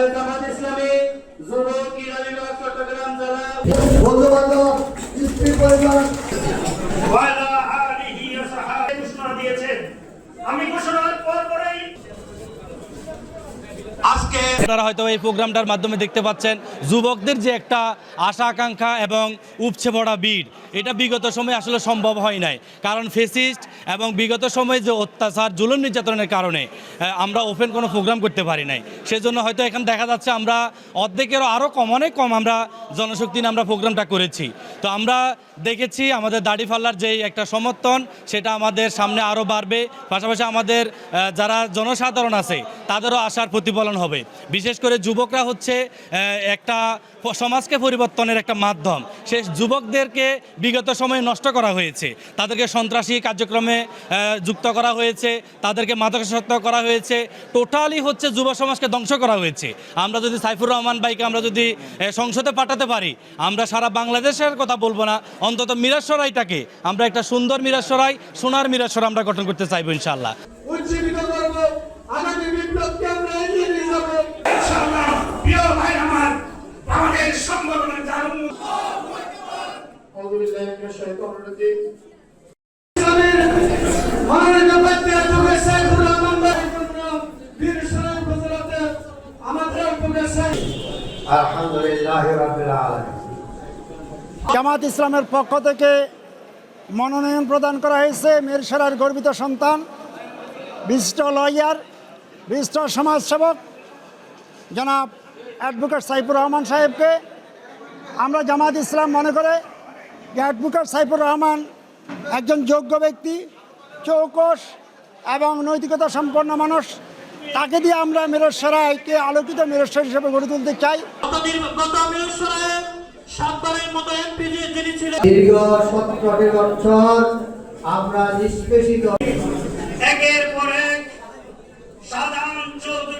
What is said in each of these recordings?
আমাদের জামাত ইসলামী যুব ক্রীড়া বিভাগ চট্টগ্রাম জেলা। বন্ধু বান্ধব স্ত্রী পরিবার আপনারা হয়তো এই প্রোগ্রামটার মাধ্যমে দেখতে পাচ্ছেন যুবকদের যে একটা আশা আকাঙ্ক্ষা এবং উপচে পড়া ভিড়। এটা বিগত সময়ে আসলে সম্ভব হয় নাই। কারণ ফেসিস্ট এবং বিগত সময়ে যে অত্যাচার, জুলুম নির্যাতনের কারণে আমরা ওপেন কোনো প্রোগ্রাম করতে পারি নাই। সেজন্য হয়তো এখন দেখা যাচ্ছে আমরা অর্ধেকেরও আরও কম, অনেক কম আমরা জনশক্তি নিয়ে আমরা প্রোগ্রামটা করেছি। তো আমরা দেখেছি আমাদের দাড়ি ফাল্লার যেই একটা সমর্থন, সেটা আমাদের সামনে আরও বাড়বে। পাশাপাশি আমাদের যারা জনসাধারণ আছে, তাদেরও আশার প্রতিফলন হবে। বিশেষ করে যুবকরা হচ্ছে একটা সমাজকে পরিবর্তনের একটা মাধ্যম। সে যুবকদেরকে বিগত সময়ে নষ্ট করা হয়েছে। তাদেরকে সন্ত্রাসী কার্যক্রমে যুক্ত করা হয়েছে। তাদেরকে মাদকাসক্ত করা হয়েছে। টোটালি হচ্ছে যুব সমাজকে ধ্বংস করা হয়েছে। আমরা যদি সাইফুর রহমান ভাইকে আমরা যদি সংসদে পাঠাতে পারি, আমরা সারা বাংলাদেশের কথা বলব না। অন্তত মিরাসরাইটাকে আমরা একটা সুন্দর মিরাসরাই সোনার মিরাসর আমরা গঠন করতে চাইব ইনশাল্লাহ আগামী জামাত ইসলামের পক্ষ থেকে মনোনয়ন প্রদান করা হয়েছে মিরসরার গর্বিত সন্তান বিশিষ্ট লয়ার বিশিষ্ট সমাজসেবক জনাব অ্যাডভোকেট সাইফুর রহমান সাহেবকে। আমরা জামাত ইসলাম মনে করে অ্যাডভোকেট সাইফুর রহমান একজন যোগ্য ব্যক্তি চৌকস এবং নৈতিকতা সম্পন্ন মানুষ। তাকে দিয়ে আমরা মিরসরাইকে আলোকিত মিরসর হিসেবে গড়ে তুলতে চাই। দীর্ঘ সতেরোটি বছর আমরা নিষ্পেষিত। একের পর এক সাধারণ চৌধুরী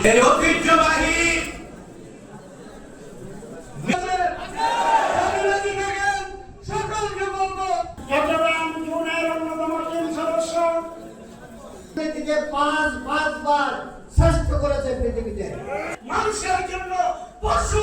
থেকে পাঁচ পাঁচবার শ্রেষ্ঠ করেছে পৃথিবীতে। মানুষের জন্য পশু